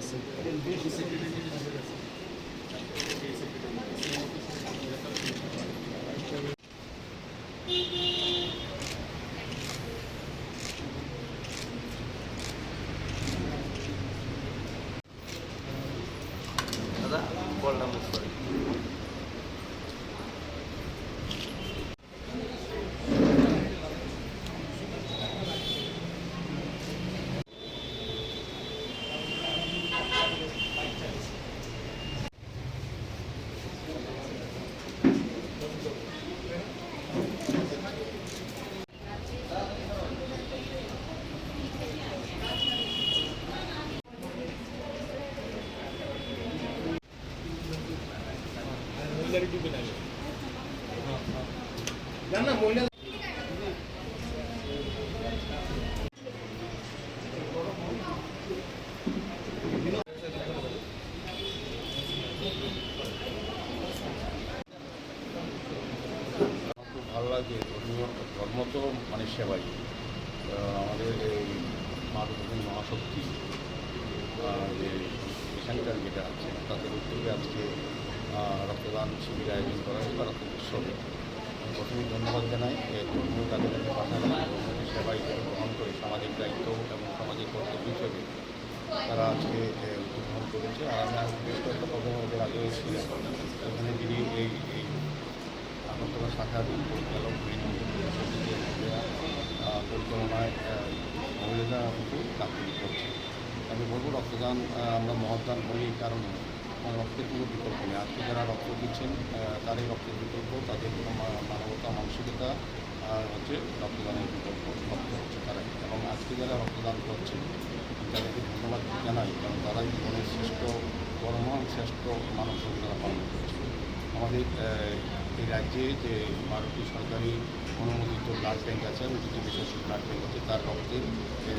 আছে দাদা বললাম মহিলারই ডুবে লাগে আমার খুব ভালো লাগে, ধর্ম মানে সেবাই। আমাদের এই মাতৃভূমি মহাশক্তি যে সেন্টার যেটা আছে, তাদের উদ্যোগে আজকে রক্তদান শিবির আয়োজন করা হয়েছে বা রক্ত উৎসবে। প্রথমেই ধন্যবাদ জানাই ধর্মীয় কাজের পাশাপাশি ধর্মীয় সেবাই গ্রহণ করে সামাজিক দায়িত্ব এবং সামাজিক কর্তব্য হিসেবে তারা আজকে উদ্বোধন করেছে। আর আমি বেশ কয়েকটা আগে ছিলাম ওখানে যিনি এই এই আগরতলা শাখার পরিচালক পরিচালনায় মহিলারা কিন্তু করছে আমি বলব রক্তদান আমরা মহদান করি এই কারণে। রক্তের কোনো বিকল্প নেই। আজকে যারা রক্ত দিচ্ছেন তারাই রক্তের বিকল্প, তাদের কোনো মানবতা, মানসিকতা হচ্ছে রক্তদানের বিকল্প। রক্ত হচ্ছে তারাই। এবং আজকে যারা রক্তদান করছেন, তাদেরকে ধন্যবাদ জানাই, কারণ তারাই জীবনের শ্রেষ্ঠ বর্মহান শ্রেষ্ঠ মানব তারা পালন করছে। আমাদের এই রাজ্যে যে বারোটি সরকারি অনুমোদিত ব্লাড ব্যাংক আছে এবং দুটি বেসরকারি ব্লাড ব্যাংক আছে, তার রক্তের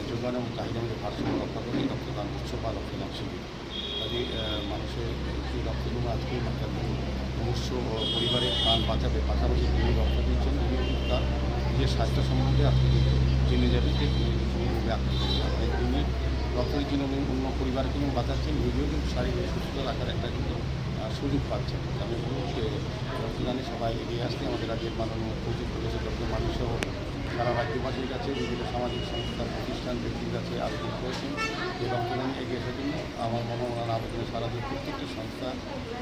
যোগান এবং চাহিদা ভারসাম্য রক্ষা করে রক্তদান উৎসব বা রক্তদান শিবির। আহ, মানুষের এই রক্তদান আজকে একটা মনুষ্য পরিবারের প্রাণ বাঁচাবে। পাশাপাশি তিনি রক্ত দিচ্ছেন তিনি তার নিজের স্বাস্থ্য সম্বন্ধে আজকে জেনে যাবে যে আক্রান্ত। তিনি রক্তের জন্য অন্য পরিবারকে কিন্তু বাঁচাচ্ছেন নিজেও কিন্তু শারীরিক সুস্থ রাখার একটা কিন্তু সুযোগ পাচ্ছেন। আমি বলব যে রক্তদানে সবাই এগিয়ে আসতে আমাদের রাজ্যের মাননীয় মুখ্যমন্ত্রী প্রফেসর ডক্টর মানিক সারা রাজ্যবাসীর কাছে বিভিন্ন সামাজিক সংস্থা, প্রতিষ্ঠান, ব্যক্তির কাছে আবেদন করেছেন। যে রক্তদানে এগিয়ে আসার জন্য আমার মনে হয় ওনার আবেদনে সারা দেশ প্রত্যেকটি সংস্থা,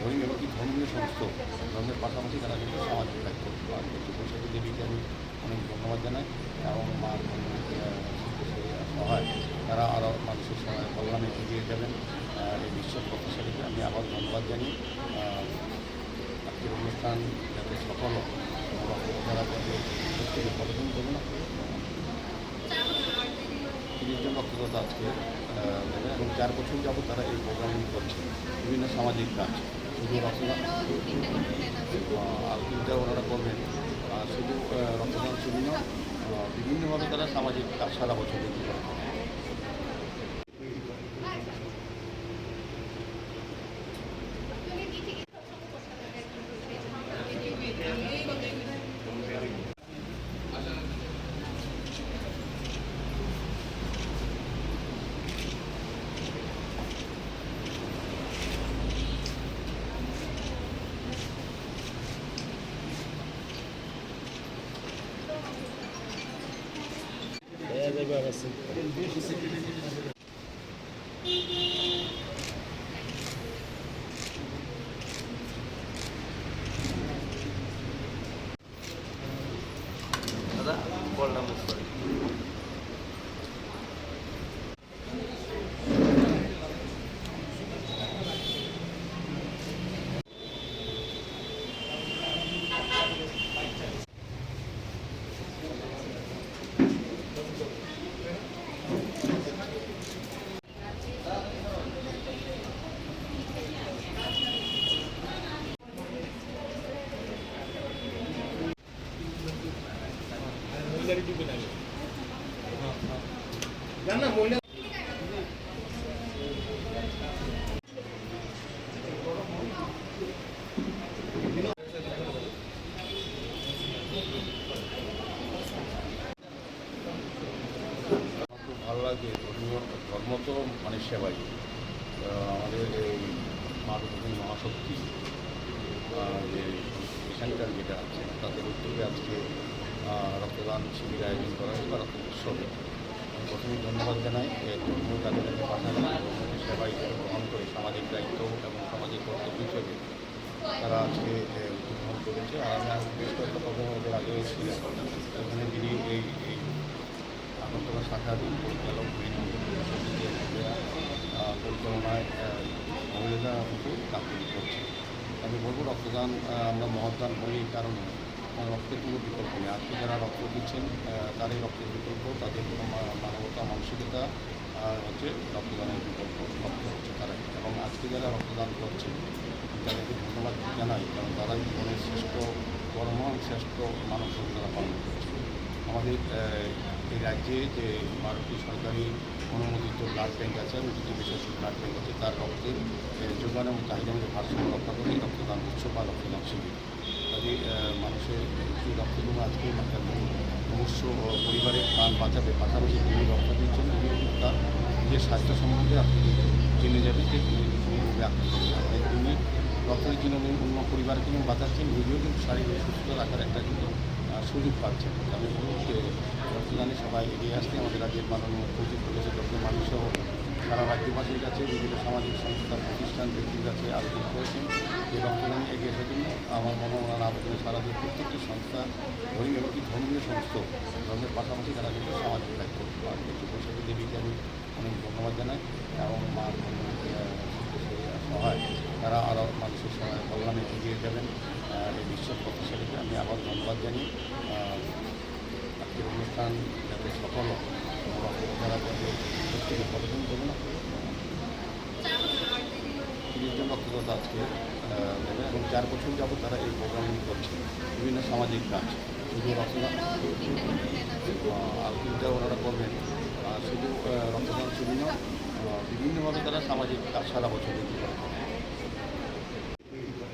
ধর্মীয় এবং কি ধর্মীয় সংস্থা ধর্মের পাশাপাশি তারা কিন্তু সামাজিক দায়িত্ব পালন করছে। বৈশাখী দেবীকে আমি অনেক ধন্যবাদ জানাই এবং মা সহায় তারা আরও মানুষের সহায় কল্যাণে এগিয়ে যাবেন। এই বিশ্ব প্রত্যাশালীকে আমি আবার ধন্যবাদ জানি আজকের অনুষ্ঠান যাতে সফল হয় এবং যারা প্রত্যেকে প্রদর্শন করুন তিরিশ জন রক্তদাতা আজকে এবং চার বছর যাবত তারা এই প্রোগ্রামগুলি করছে বিভিন্ন সামাজিক কাজ শুধু রক্তদান আর তিনটা ওনারা করবেন শুধু রক্তদান শুধু আহ, বিভিন্নভাবে তারা সামাজিক কাজ সারা বছর করে দেয়া যাবে আছে দাদা বললাম সরি মহিলারই ডুবে লাগে আমার খুব ভালো লাগে ধর্ম তো মানে সেবাই। আমাদের এই মাতৃভূমি মহাশক্তি যে সেন্টার যেটা আছে, তাদের উদ্যোগে আজকে রক্তদান শিবির আয়োজন করা হয়েছে বা রক্ত উৎসবে প্রথমেই ধন্যবাদ জানাই ধর্মীয় তাদেরকে পাঠানো সেবা হিসেবে গ্রহণ করে সামাজিক দায়িত্ব এবং সামাজিক কর্তব্য হিসেবে তারা আজকে উদ্বোধন করেছে। আর আমি বেশ কয়েকটা প্রোগ্রাম ওদের আগে ছিলাম ওখানে যিনি এই এই আগরতলা শাখা পরিচালক পরিচালনায় মহিলারা কিন্তু কাকুরি করছে আমি বলব রক্তদান আমরা মহদান করি এই কারণে। রক্তের কোনো বিকল্প নেই। আজকে যারা রক্ত দিচ্ছেন তারই রক্তের বিকল্প, তাদের কোনো মানবতা, মানসিকতা হচ্ছে রক্তদানের বিকল্প রক্ত হচ্ছে তারা এবং আজকে যারা রক্তদান করছে, তাদেরকে ধন্যবাদ জানাই, কারণ তারাই জীবনের শ্রেষ্ঠ কর্ম শ্রেষ্ঠ মানব তারা পালন করছে। আমাদের এই রাজ্যে যে বারোটি সরকারি অনুমোদিত ব্লাড ব্যাঙ্ক আছে দুটি বেসরকারি ব্লাড ব্যাঙ্ক আছে, তার রক্তের যোগান এবং চাহিদা মধ্যে ভারসাম্য রক্ষা করে রক্তদান উৎসব বা রক্তদান শিবির। কাজে যে রক্তদান আজকে একজন মুমূর্ষ পরিবারের প্রাণ বাঁচাবে পাশাপাশি তিনি রক্ত দিচ্ছেন তিনি তার নিজের স্বাস্থ্য সম্বন্ধে আপনি জেনে যাবেন যে তিনি কীভাবে আক্রান্ত মানে তিনি রক্তের জন্য অন্য পরিবারকে কিন্তু বাঁচাচ্ছেন, নিজেও কিন্তু শারীরিক সুস্থ রাখার একটা কিন্তু সুযোগ পাচ্ছেন। আমি বলব যে রক্তদানে সবাই এগিয়ে আসতে আমাদের রাজ্যের মাননীয় মুখ্যমন্ত্রী প্রদেশের ডক্টর মানুষ সারা রাজ্যবাসীর কাছে, বিভিন্ন সামাজিক সংস্থা, প্রতিষ্ঠান, ব্যক্তির কাছে আবেদন করেছেন। যে রক্তদানে এগিয়ে আসার জন্য আমার মনে হয় আবেদনে সারা দিয়ে প্রত্যেকটি সংস্থা ধর্মীয় এমনকি ধর্মীয় সংস্থা ধর্মের পাশাপাশি তারা কিন্তু সামাজিক দায়িত্ব করছে। বৈশাখী দেবীকে আমি অনেক ধন্যবাদ জানাই এবং মা সহায়, তারা আরও মানুষের সহায় কল্যাণে এগিয়ে যাবেন। এই বিশ্ব প্রতিষ্ঠানকে আমি আবার ধন্যবাদ জানি আজকের অনুষ্ঠান যাতে সফল হয় যাতে প্রত্যেকে প্রদর্শন করবে না রক্তদাতা আজকে এবং চার বছর যাবত তারা এই প্রোগ্রামগুলি করছে বিভিন্ন সামাজিক কাজ শুধু রক্তদান আর তিনটা ওনারা করবেন শুধু রক্তদান শুধু বিভিন্নভাবে তারা সামাজিক কাজ সারা বছর করে।